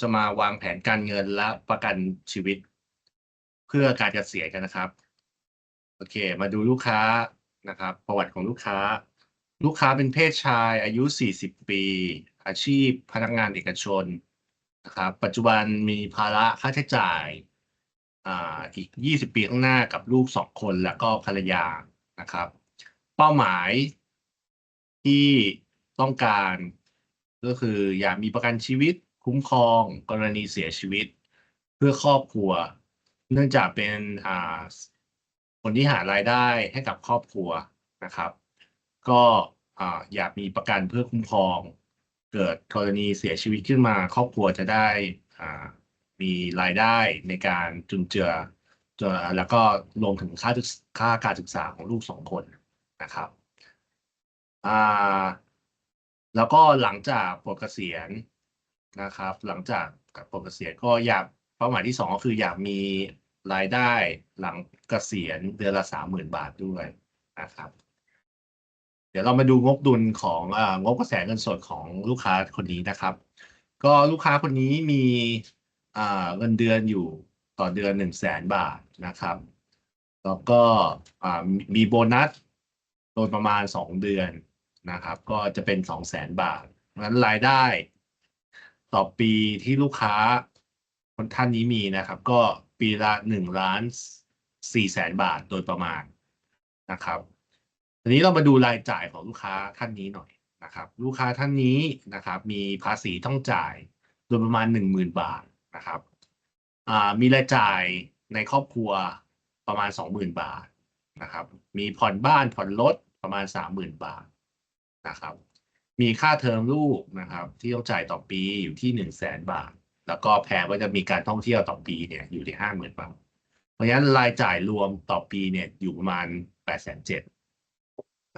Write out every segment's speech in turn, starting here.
จะมาวางแผนการเงินและประกันชีวิต เพื่อการเกษียณกันนะครับ โอเค มาดูลูกค้านะครับ ประวัติของลูกค้า ลูกค้าเป็นเพศชาย อายุ 40 ปี อาชีพพนักงานเอกชนนะครับ ปัจจุบันมีภาระค่าใช้จ่ายอ่าอีก 20 ปีข้างหน้ากับลูกสองคนแล้วก็ภรรยานะครับ เป้าหมายที่ต้องการก็คืออยากมีประกันชีวิต คุ้มครองกรณีเสียชีวิต เพื่อครอบครัว เนื่องจากเป็นอ่าคนที่หารายได้ให้กับครอบครัวนะครับ ก็อ่าอยากมีประกันเพื่อคุ้มครอง เกิดกรณีเสียชีวิตขึ้นมา ครอบครัวจะได้มีรายได้ในการจุนเจือจแล้วก็รวมถึงค่าค่าการศึกษาของลูกสองคนนะครับแล้วก็หลังจากปลดเกษียณ นะครับ หลังจากปลดเกษียณก็อยากเป้าหมายที่สองก็คืออยากมีรายได้หลังเกษียณเดือนละสามหมื่นบาทด้วยนะครับ เดี๋ยวเรามาดูงบดุลของอางบกระแสเงินสดของลูกค้าคนนี้นะครับ ก็ลูกค้าคนนี้มีเงินเดือนอยู่ต่อเดือนหนึ่งแสนบาทนะครับแล้วก็มีมีโบนัสโดยประมาณสองเดือนนะครับ ก็จะเป็นสองแสนบาทงั้นรายได้ ต่อปีที่ลูกค้าคนท่านนี้มีนะครับ ก็ปีละหนึ่งล้านสี่แสนบาทโดยประมาณนะครับทีนี้เรามาดูรายจ่ายของลูกค้าท่านนี้หน่อยนะครับ ลูกค้าท่านนี้นะครับ มีภาษีต้องจ่ายโดยประมาณหนึ่งหมื่นบาทนะครับมีรายจ่ายในครอบครัวประมาณสองหมื่นบาทนะครับ มีผ่อนบ้านผ่อนรถประมาณสามหมื่นบาทนะครับ มีค่าเทอมลูกนะครับ ที่ต้องจ่ายต่อปีอยู่ที่หนึ่งแสนบาท แล้วก็แพรว่าจะมีการท่องเที่ยวต่อปีเนี่ยอยู่ที่ห้าหมื่นบาท เพราะฉะนั้นรายจ่ายรวมต่อปีเนี่ยอยู่ประมาณแปดแสนเจ็ด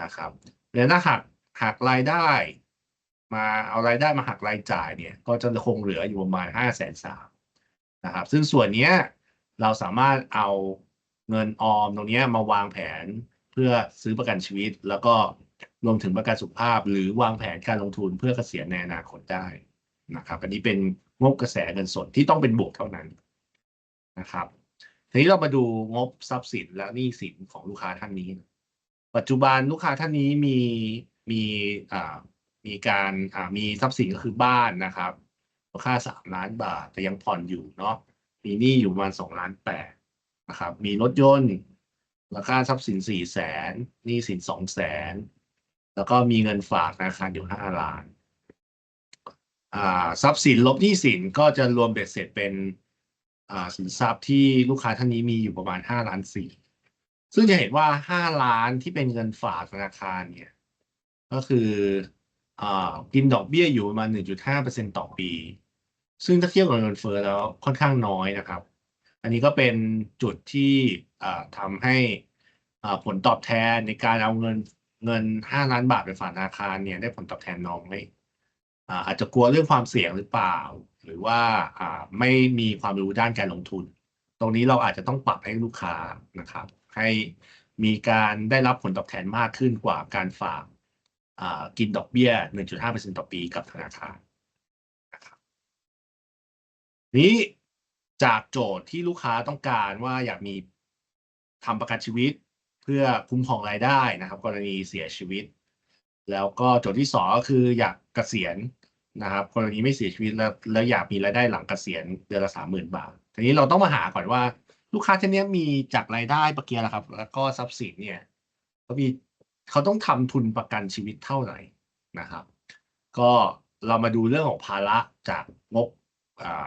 นะครับแล้วถ้าหักหักรายได้ มาเอารายได้มาหักรายจ่ายเนี่ย ก็จะคงเหลืออยู่ประมาณห้าแสนสามนะครับ ซึ่งส่วนเนี้ยเราสามารถเอาเงินออมตรงนี้มาวางแผนเพื่อซื้อประกันชีวิตแล้วก็ รวมถึงประกันสุขภาพ หรือวางแผนการลงทุนเพื่อเกษียณในอนาคตได้นะครับอันนี้เป็นงบกระแสเงินสดที่ต้องเป็นบวกเท่านั้นนะครับทีนี้เรามาดูงบทรัพย์สินและหนี้สินของลูกค้าท่านนี้ ปัจจุบันลูกค้าท่านนี้มีมีอ่ามีการอ่ามีทรัพย์สินก็คือบ้านนะครับมูลค่าสามล้านบาท แต่ยังผ่อนอยู่เนาะมีหนี้อยู่ประมาณสองล้านแปดนะครับ มีรถยนต์ราคาทรัพย์สินสี่แสนหนี้สินสองแสน แล้วก็มีเงินฝากธนาคารอยู่ห้าล้านอ่าทรัพย์สินลบหนี้สินก็จะรวมเบ็ดเสร็จเป็นอ่าสินทรัพย์ที่ลูกค้าท่านนี้มีอยู่ประมาณห้าล้านสี่ซึ่งจะเห็นว่าห้าล้านที่เป็นเงินฝากธนาคารเนี่ย ก็คืออ่ากินดอกเบี้ยอยู่ประมาณหนึ่งจุดห้าเปอร์เซ็นต่อปี ซึ่งถ้าเทียบกับเงินเฟ้อแล้วค่อนข้างน้อยนะครับ อันนี้ก็เป็นจุดที่อ่าทำให้อ่าผลตอบแทนในการเอาเงิน เงินห้าล้านบาทไปฝากธนาคารเนี่ยได้ผลตอบแทนน้อยอ่าอาจจะกลัวเรื่องความเสี่ยงหรือเปล่า หรือว่าอ่าไม่มีความรู้ด้านการลงทุน ตรงนี้เราอาจจะต้องปรับให้ลูกค้านะครับ ให้มีการได้รับผลตอบแทนมากขึ้นกว่าการฝากอ่ากินดอกเบี้ย 1.5%ต่อปีกับธนาคารนะครับนี้จากโจทย์ที่ลูกค้าต้องการว่าอยากมีทำประกันชีวิต พื่อคุ้มครองรายได้นะครับ กรณีเสียชีวิต แล้วก็โจทย์ที่สองก็คืออยากเกษียณนะครับ กรณีไม่เสียชีวิตแล้วแล้วอยากมีรายได้หลังเกษียณเดือนละสามหมื่นบาททีนี้เราต้องมาหาก่อนว่า ลูกค้าท่านนี้มีจากรายได้ประเกียร์ละครับ แล้วก็ทรัพย์สินเนี่ยเขามีเขาต้องทำทุนประกันชีวิตเท่าไหร่นะครับ ก็เรามาดูเรื่องของภาระจากงบอ่า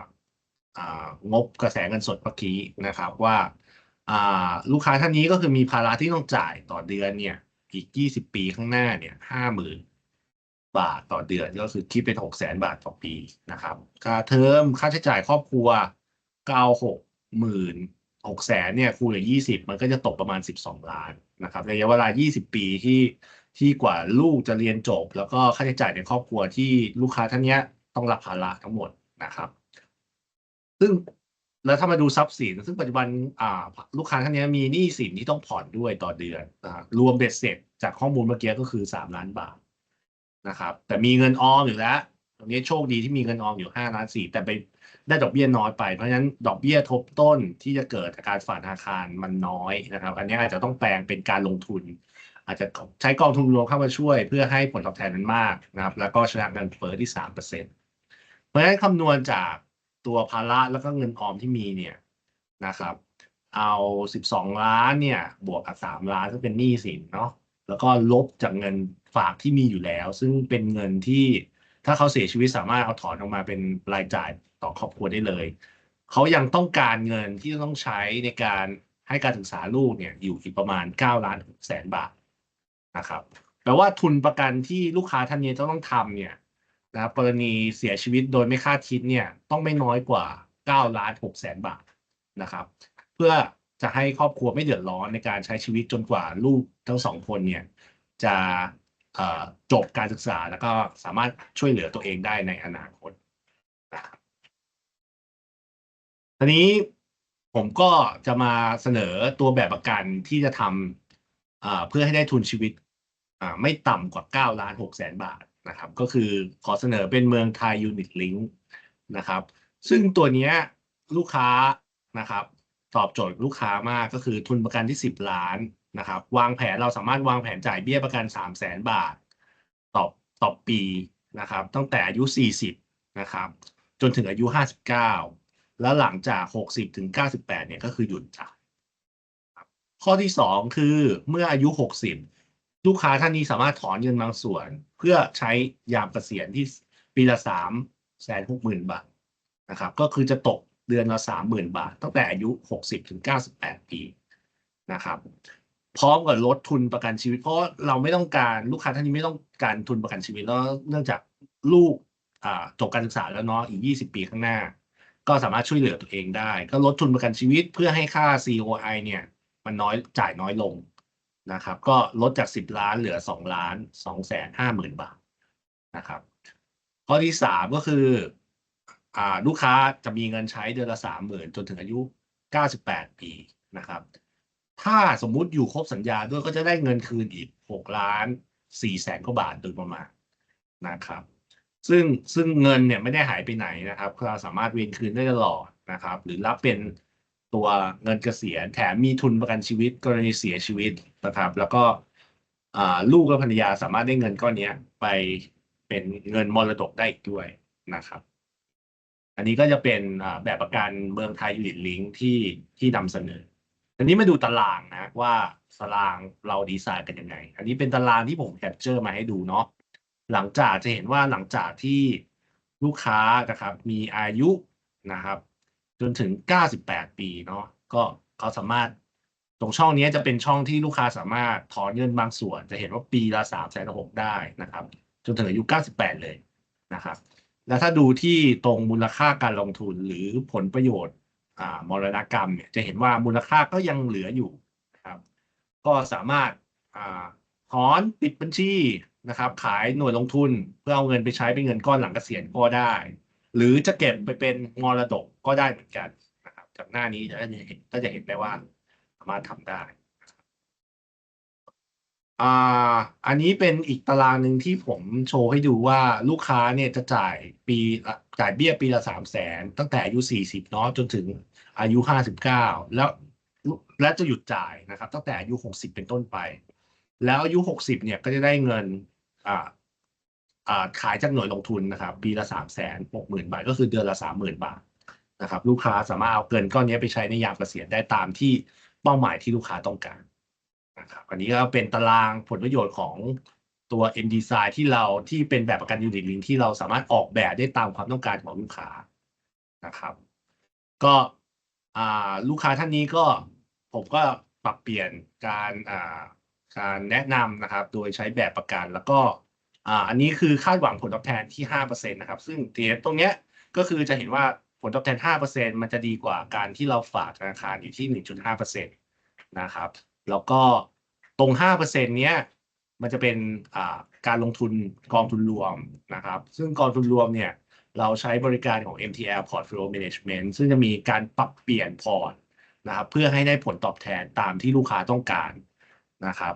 งบกระแสเงินสดเมื่อกี้นะครับว่า ลูกค้าท่านนี้ก็คือมีภาระที่ต้องจ่ายต่อเดือนเนี่ยอีก20ปีข้างหน้าเนี่ยห้าหมื่นบาทต่อเดือนก็คือคิดเป็นหกแสนบาทต่อปีนะครับ ค่าเทอมค่าใช้จ่ายครอบครัวเก้าหกหมื่นหกแสนเนี่ยคูณกับยี่สิบมันก็จะตกประมาณสิบสองล้านนะครับระยะเวลายี่สิบปีที่ที่กว่าลูกจะเรียนจบ แล้วก็ค่าใช้จ่ายในครอบครัวที่ลูกค้าท่านนี้ต้องรับภาระทั้งหมดนะครับ ซึ่ง แล้วถ้ามาดูทรัพย์สินซึ่งปัจจุบันลูกค้าท่านนี้มีหนี้สินที่ต้องผ่อนด้วยต่อเดือนรวมเบ็ดเสร็จจากข้อมูลเมื่อกี้ก็คือสามล้านบาทนะครับ แต่มีเงินออมอยู่แล้วตรงนี้โชคดีที่มีเงินออมอยู่ห้าล้านสี่แต่ไปได้ดอกเบี้ยน้อยไปเพราะฉะนั้นดอกเบี้ยทบต้นที่จะเกิดจากการฝากธนาคารมันน้อยนะครับ อันนี้อาจจะต้องแปลงเป็นการลงทุน อาจจะใช้กองทุนรวมเข้ามาช่วย เพื่อให้ผลตอบแทนมันมากนะครับ แล้วก็ชนะเงินเฟ้อที่สามเปอร์เซ็นต์เพราะฉะนั้นคำนวณจาก ตัวภาระแล้วก็เงินออมที่มีเนี่ยนะครับ เอาสิบสองล้านเนี่ย บวกกับสามล้านซึ่งเป็นหนี้สินเนาะแล้วก็ลบจากเงินฝากที่มีอยู่แล้ว ซึ่งเป็นเงินที่ถ้าเขาเสียชีวิตสามารถเอาถอนออกมาเป็นรายจ่ายต่อครอบครัวได้เลย เขายังต้องการเงินที่ต้องใช้ในการให้การศึกษาลูกเนี่ยอยู่อีกประมาณเก้าล้านแสนบาทนะครับแปลว่าทุนประกันที่ลูกค้าท่านนี้จะต้องทำเนี่ย นะครับกรณีเสียชีวิตโดยไม่คาดคิดเนี่ยต้องไม่น้อยกว่าเก้าล้านหกแสนบาทนะครับ เพื่อจะให้ครอบครัวไม่เดือดร้อนในการใช้ชีวิตจนกว่าลูกทั้งสองคนเนี่ยจะจบการศึกษาแล้วก็สามารถช่วยเหลือตัวเองได้ในอนาคตนะครับทีนี้ผมก็จะมาเสนอตัวแบบประกันที่จะทำเพื่อให้ได้ทุนชีวิตไม่ต่ำกว่า 9 ล้าน6แสนบาท นะครับ ก็คือขอเสนอเป็นเมืองไทยยูนิตลิงนะครับ ซึ่งตัวนี้ลูกค้านะครับ ตอบโจทย์ลูกค้ามากก็คือทุนประกันที่ 10 ล้านนะครับ วางแผนเราสามารถวางแผนจ่ายเบี้ยประกัน 3 0 0แสนบาทต่อต่อปีนะครับ ตั้งแต่อายุ 40 นะครับ จนถึงอายุ 59 แล้วหลังจาก 60 ถึง 98 เนี่ยก็คือหยุดจ่ายครับข้อที่ 2 คือเมื่ออายุ 60 ลูกค้าท่านนี้สามารถถอนเงินบางส่วน เพื่อใช้ยามเกษียณที่ปีละ3แสน6หมื่นบาทนะครับ ก็คือจะตกเดือนละ30,000บาท ตั้งแต่อายุ60ถึง98ปีนะครับ พร้อมกับลดทุนประกันชีวิต เพราะเราไม่ต้องการลูกค้าท่านนี้ไม่ต้องการทุนประกันชีวิตเนื่องจากลูกจบการศึกษาแล้วเนาะอีก 20 ปีข้างหน้า ก็สามารถช่วยเหลือตัวเองได้ ก็ลดทุนประกันชีวิตเพื่อให้ค่า COI เนี่ย มันน้อยจ่ายน้อยลง นะครับ ก็ลดจาก 10 ล้านเหลือ 2 ล้าน2แสน5หมื่นบาทนะครับ ข้อที่ 3 ก็คืออ่าลูกค้าจะมีเงินใช้เดือนละ 30,000 จนถึงอายุ 98 ปีนะครับ ถ้าสมมุติอยู่ครบสัญญาด้วยก็จะได้เงินคืนอีก 6 ล้าน4แสนกว่าบาทโดยประมาณนะครับ ซึ่งซึ่งเงินเนี่ยไม่ได้หายไปไหนนะครับเราสามารถเวียนคืนได้ตลอดนะครับ หรือรับเป็น ตัวเงินเกษียณแถมมีทุนประกันชีวิตกรณีเสียชีวิตนะครับ แล้วก็ลูกและภรรยาสามารถได้เงินก้อนนี้ไปเป็นเงินมรดกได้อีกด้วยนะครับ อันนี้ก็จะเป็นแบบประกันเมืองไทยยูนิตลิงที่ที่นำเสนอ อันนี้มาดูตารางนะว่าตารางเราดีไซน์กันยังไง อันนี้เป็นตารางที่ผมแคปเจอร์มาให้ดูเนาะหลังจากจะเห็นว่าหลังจากที่ลูกค้านะครับมีอายุนะครับ จนถึง 98 ปีเนาะก็เขาสามารถตรงช่องนี้จะเป็นช่องที่ลูกค้าสามารถถอนเงินบางส่วน จะเห็นว่าปีละ3 6 0 0 0ได้นะครับ จนถึงอายุ 98 เลยนะครับ แล้วถ้าดูที่ตรงมูลค่าการลงทุนหรือผลประโยชน์อ่ามรณกรรมเนี่ยจะเห็นว่ามูลค่าก็ยังเหลืออยู่นะครับ ก็สามารถอ่าถอนปิดบัญชีนะครับ ขายหน่วยลงทุนเพื่อเอาเงินไปใช้เป็นเงินก้อนหลังเกษียณก็ได้ หรือจะเก็บไปเป็นมรดกก็ได้เหมือนกันนะครับจากหน้านี้จะเห็นก็จะเห็นได้ว่าสามารถทำได้อ่าอันนี้เป็นอีกตารางหนึ่งที่ผมโชว์ให้ดูว่าลูกค้าเนี่ยจะจ่ายปีจ่ายเบี้ยปีละสามแสนตั้งแต่อายุสี่สิบเนาะจนถึงอายุห้าสิบเก้าแล้วและจะหยุดจ่ายนะครับ ตั้งแต่อายุหกสิบเป็นต้นไป แล้วอายุหกสิบเนี่ยก็จะได้เงินอ่า ขายจากหน่วยลงทุนนะครับปีละสามแสนหกหมื่นบาทก็คือเดือนละสามหมื่นบาทนะครับลูกค้าสามารถเอาเงินก้อนนี้ไปใช้ในยามเกษียณได้ตามที่เป้าหมายที่ลูกค้าต้องการนะครับอันนี้ก็เป็นตารางผลประโยชน์ของตัว M Design ที่เราที่เป็นแบบประกันยูนิตลิงที่เราสามารถออกแบบได้ตามความต้องการของลูกค้านะครับ ก็ลูกค้าท่านนี้ก็ผมก็ปรับเปลี่ยนการการแนะนำนะครับ โดยใช้แบบประกันแล้วก็ อ่าอันนี้คือคาดหวังผลตอบแทนที่ห้าเปอร์เซ็นตนะครับ ซึ่งเทีตรงเนี้ยก็คือจะเห็นว่าผลตอบแทนห้าเปอร์เซ็นมันจะดีกว่าการที่เราฝากธนาคารอยู่ที่หนึ่งจุดห้าเปอร์เซ็นตนะครับ แล้วก็ตรงห้าเปอร์เซ็นเนี้ยมันจะเป็นอ่าการลงทุนกองทุนรวมนะครับ ซึ่งกองทุนรวมเนี่ยเราใช้บริการของ MTL Portfolio Management ซึ่งจะมีการปรับเปลี่ยนพอร์ตนะครับ เพื่อให้ได้ผลตอบแทนตามที่ลูกค้าต้องการนะครับ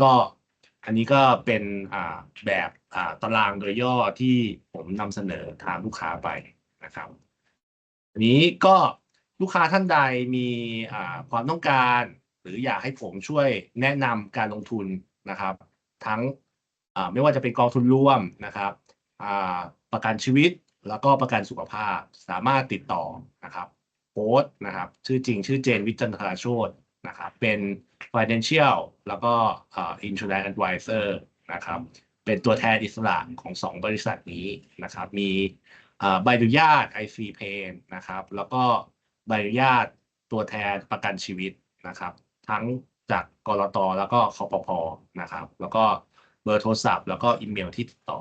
ก็ อันนี้ก็เป็นแบบตารางโดยย่อที่ผมนำเสนอทางลูกค้าไปนะครับอันนี้ก็ลูกค้าท่านใดมีความต้องการ หรืออยากให้ผมช่วยแนะนำการลงทุนนะครับ ทั้งไม่ว่าจะเป็นกองทุนร่วมนะครับประกันชีวิตแล้วก็ประกันสุขภาพสามารถติดต่อนะครับโค้ดนะครับ ชื่อจริงชื่อเจนวิจันทราโชต นะครับเป็น financial แล้วก็อ่า insurance advisor นะครับเป็นตัวแทนอิสระของสองบริษัทนี้นะครับมีใบอนุญาต IC Pen นะครับแล้วก็ใบอนุญาตตัวแทนประกันชีวิตนะครับทั้งจากกรตแล้วก็คอปพนะครับแล้วก็เบอร์โทรศัพท์ แล้วก็อีเมลที่ติดต่อ